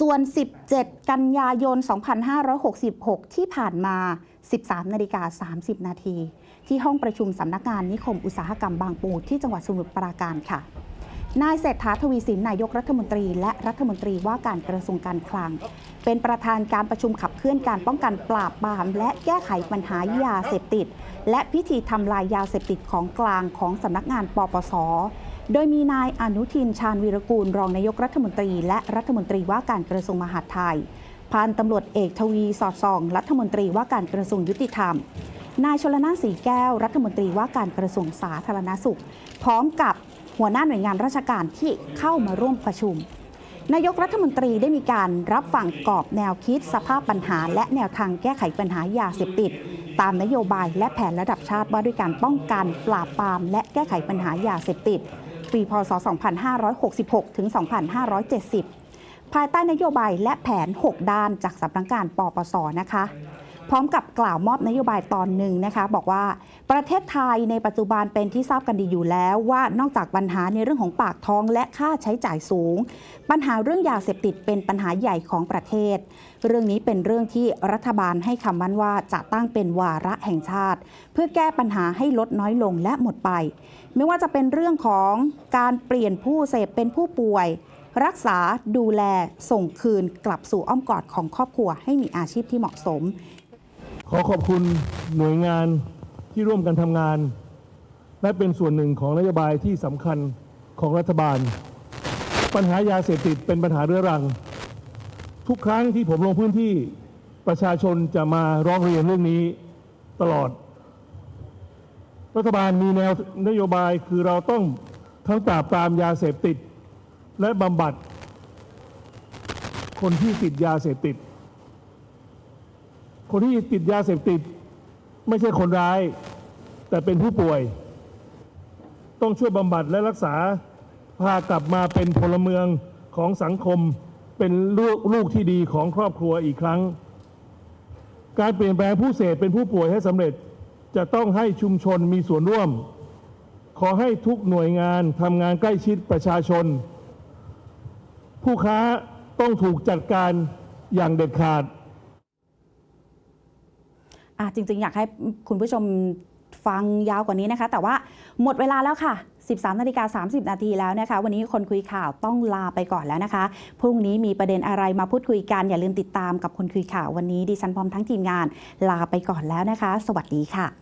ส่วน 17 กันยายน 2566 ที่ผ่านมา 13นาฬิกา30 นาทีที่ห้องประชุมสำนักงานนิคมอุตสาหกรรมบางปูที่จังหวัดสมุทรปราการค่ะ นายเศรษฐาทวีสินนายกรัฐมนตรี และรัฐมนตรีว่าการกระทรวงการคลัง เป็นประธานการประชุมขับเคลื่อนการป้องกันปราบปราม และแก้ไขปัญหายาเสพติด และพิธีทำลายยาเสพติดของกลางของสำนักงานปปส โดยมีนายอนุทินชาญวีรกูล รองนายกรัฐมนตรี และรัฐมนตรีว่าการกระทรวงมหาดไทยพันตำรวจเอกทวีสอดส่อง รัฐมนตรีว่าการกระทรวงยุติธรรม นายชลนาสีแก้ว รัฐมนตรีว่าการกระทรวงสาธารณสุข พร้อมกับหัวหน้าหน่วยงานราชการที่เข้ามาร่วมประชุม นายกรัฐมนตรีได้มีการรับฟังกรอบแนวคิดสภาพปัญหา และแนวทางแก้ไขปัญหายาเสพติด ตามนโยบายและแผนระดับชาติว่าด้วยการป้องกัน ปราบปราม และแก้ไขปัญหายาเสพติด ปีพศ 2566 ถึง 2570 ภายใต้นโยบายและแผน 6 ด้านจากสำนักงานปปสนะคะ พร้อมกับกล่าวมอบนโยบายตอนหนึ่งนะคะ บอกว่าประเทศไทยในปัจจุบันเป็นที่ทราบกันดีอยู่แล้วว่านอกจากปัญหาในเรื่องของปากท้องและค่าใช้จ่ายสูง ปัญหาเรื่องยาเสพติดเป็นปัญหาใหญ่ของประเทศ เรื่องนี้เป็นเรื่องที่รัฐบาลให้คำมั่นว่าจะตั้งเป็นวาระแห่งชาติ เพื่อแก้ปัญหาให้ลดน้อยลงและหมดไป ไม่ว่าจะเป็นเรื่องของการเปลี่ยนผู้เสพเป็นผู้ป่วย รักษาดูแลส่งคืนกลับสู่อ้อมกอดของครอบครัวให้มีอาชีพที่เหมาะสม ขอขอบคุณหน่วยงานที่ร่วมกันทำงาน และเป็นส่วนหนึ่งของนโยบายที่สำคัญของรัฐบาล ปัญหายาเสพติดเป็นปัญหาเรื้อรัง ทุกครั้งที่ผมลงพื้นที่ประชาชนจะมาร้องเรียนเรื่องนี้ตลอด รัฐบาลมีแนวนโยบายคือเราต้องทั้งปราบปรามยาเสพติด และบำบัดคนที่ติดยาเสพติด คนที่ติดยาเสพติด ไม่ใช่คนร้าย แต่เป็นผู้ป่วย ต้องช่วยบำบัดและรักษาพากลับมาเป็นพลเมืองของสังคมเป็นลูกลูกที่ดีของครอบครัวอีกครั้ง การเปลี่ยนแปลงผู้เสพเป็นผู้ป่วยให้สำเร็จจะต้องให้ชุมชนมีส่วนร่วม ขอให้ทุกหน่วยงานทำงานใกล้ชิดประชาชน ผู้ค้าต้องถูกจัดการอย่างเด็ดขาด อะจริง ๆ อยากให้คุณผู้ชมฟังยาวกว่านี้นะคะ แต่ว่าหมดเวลาแล้วค่ะ 13นาฬิกา30 นาทีแล้วนะคะ วันนี้คนคุยข่าวต้องลาไปก่อนแล้วนะคะ พรุ่งนี้มีประเด็นอะไรมาพูดคุยกัน อย่าลืมติดตามกับคนคุยข่าววันนี้ดิฉันพร้อมทั้งทีมงานลาไปก่อนแล้วนะคะ สวัสดีค่ะ